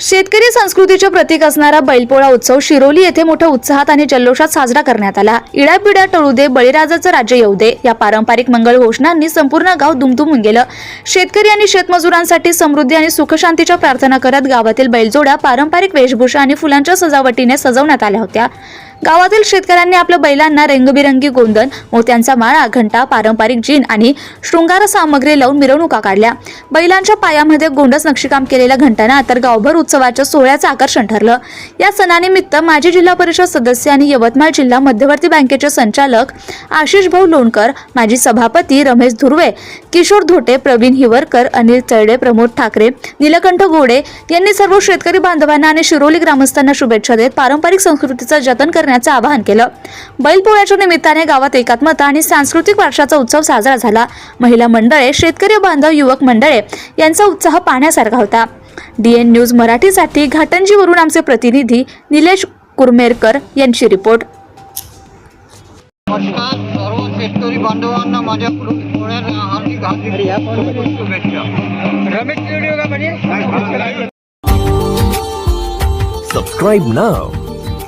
शेतकरी संस्कृतीचे प्रतीक असणारा बैलपोळा उत्सव शिरोली येथे मोठ्या उत्साहात आणि जल्लोषात साजरा करण्यात आला. इड्यापिड्या टळू दे बळीराजाचं राज्य येऊ दे. या पारंपरिक मंगल घोषणांनी संपूर्ण गाव दुमदुमून गेलं. शेतकरी आणि शेतमजुरांसाठी समृद्धी आणि सुखशांतीच्या प्रार्थना करत गावातील बैलजोड्या पारंपरिक वेशभूषा आणि फुलांच्या सजावटीने सजवण्यात आल्या होत्या. गावातील शेतकऱ्यांनी आपल्या बैलांना रंगबिरंगी गोंधन मोत्यांचा माळा घंटा पारंपरिक जीन आणि शृंगार सामग्री लावून मिरवणुका काढल्या. बैलांच्या पायामध्ये गोंडस नक्षीकाम केलेल्या घंटांना तर गावभर उत्सवाच्या सोहळ्याचं आकर्षण ठरलं. या सणानिमित्त माजी जिल्हा परिषद सदस्य आणि यवतमाळ जिल्हा मध्यवर्ती बँकेचे संचालक आशिष भाऊ लोणकर माजी सभापती रमेश धुर्वे किशोर धोटे प्रवीण हिवरकर अनिल चळडे प्रमोद ठाकरे नीलकंठ गोडे यांनी सर्व शेतकरी बांधवांना आणि शिरोली ग्रामस्थांना शुभेच्छा देत पारंपरिक संस्कृतीचं जतन करण्याचं आवाहन केलं. बैलपोळ्याच्या निमित्ताने गावात एकात्मता आणि सांस्कृतिक वारशाचा उत्सव साजरा झाला. महिला मंडळे शेतकरी बांधव युवक मंडळे यांचा उत्साह पाहण्यासारखा होता. डीएन न्यूज मराठीसाठी घाटंजीवरून आमचे प्रतिनिधी निलेश कुरमेरकर यांची रिपोर्ट. नमस्कार सर्व शेतकरी बांधवांना हार्दिक हार्दिक शुभेच्छा. now.